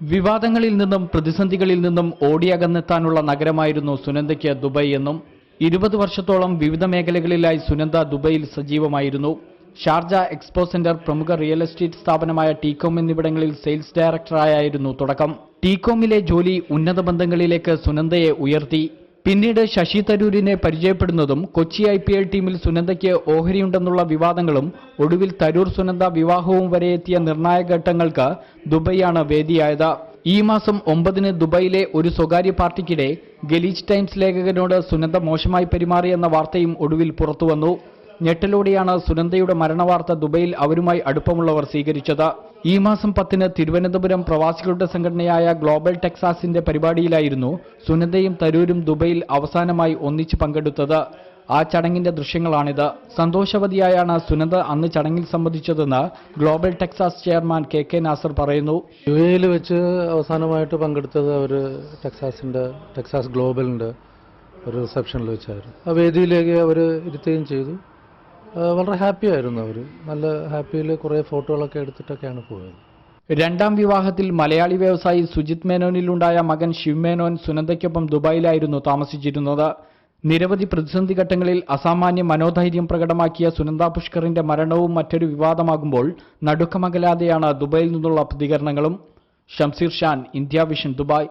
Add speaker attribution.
Speaker 1: വിവാദങ്ങളിൽ നിന്നും പ്രതിസന്ധികളിൽ നിന്നും ഓടിയകന്നെത്താനുള്ള നഗരമായിരുന്നു സുനന്ദയ്ക്ക് ദുബൈ എന്നും ഇരുപത് വർഷത്തോളം വിവിധ മേഖലകളിലായി സുനന്ദ ദുബൈയിൽ സജീവമായിരുന്നു. ഷാർജ എക്സ്പോ സെന്റർ പ്രമുഖ റിയൽ എസ്റ്റേറ്റ് സ്ഥാപനമായ ടീകോം എന്നിവിടങ്ങളിൽ സെയിൽസ് ഡയറക്ടറായായിരുന്നു തുടക്കം. ടീകോമിലെ ജോലി ഉന്നത ബന്ധങ്ങളിലേക്ക് സുനന്ദയെ ഉയർത്തി. പിന്നീട് ശശി തരൂരിനെ പരിചയപ്പെടുന്നതും കൊച്ചി ഐ പി എൽ ടീമിൽ സുനന്ദയ്ക്ക് ഓഹരിയുണ്ടെന്നുള്ള വിവാദങ്ങളും ഒടുവിൽ തരൂർ സുനന്ദ വിവാഹവും വരെ എത്തിയ നിർണായക ഘട്ടങ്ങൾക്ക് ദുബൈയാണ് വേദിയായത്. ഈ മാസം ഒമ്പതിന് ദുബൈയിലെ ഒരു സ്വകാര്യ പാർട്ടിക്കിടെ ഗലീച്ച് ടൈംസ് ലേഖകനോട് സുനന്ദ മോശമായി പെരുമാറിയെന്ന വാർത്തയും ഒടുവിൽ പുറത്തുവന്നു. ഞെട്ടലോടെയാണ് സുനന്ദയുടെ മരണവാർത്ത ദുബൈയിൽ അവരുമായി അടുപ്പമുള്ളവർ സ്വീകരിച്ചത്. ഈ മാസം പത്തിന് തിരുവനന്തപുരം പ്രവാസികളുടെ സംഘടനയായ ഗ്ലോബൽ ടെക്സാസിന്റെ പരിപാടിയിലായിരുന്നു സുനന്ദയും തരൂരും ദുബൈയിൽ അവസാനമായി ഒന്നിച്ച് പങ്കെടുത്തത്. ആ ചടങ്ങിന്റെ ദൃശ്യങ്ങളാണിത്. സന്തോഷവതിയായാണ് സുനന്ദ അന്ന് ചടങ്ങിൽ സംബന്ധിച്ചതെന്ന് global Texas chairman K K Nasar പറയുന്നു.
Speaker 2: യു എയിൽ വെച്ച് അവസാനമായിട്ട് പങ്കെടുത്തത് അവർ ടെക്സാസിന്റെ ടെക്സാസ് ഗ്ലോബലിന്റെ ഒരു റിസപ്ഷനിൽ വെച്ചായിരുന്നു. ആ വേദിയിലേക്ക് അവർ ഇരുത്തുകയും ചെയ്തു. വളരെ ഹാപ്പി ആയിരുന്നു അവർ നല്ല ഹാപ്പിയിൽ കുറേ ഫോട്ടോകളൊക്കെ എടുത്തിട്ടൊക്കെയാണ് പോയത്.
Speaker 1: രണ്ടാം വിവാഹത്തിൽ മലയാളി വ്യവസായി സുജിത് മേനോനിലുണ്ടായ മകൻ ശിവ് മേനോൻ സുനന്ദയ്ക്കൊപ്പം ദുബായിലായിരുന്നു താമസിച്ചിരുന്നത്. നിരവധി പ്രതിസന്ധി ഘട്ടങ്ങളിൽ അസാമാന്യ മനോധൈര്യം പ്രകടമാക്കിയ സുനന്ദ പുഷ്കറിന്റെ മരണവും മറ്റൊരു വിവാദമാകുമ്പോൾ നടുക്കമകലാതെയാണ് ദുബായിൽ നിന്നുള്ള പ്രതികരണങ്ങളും. Shamseer Shan India Vision Dubai.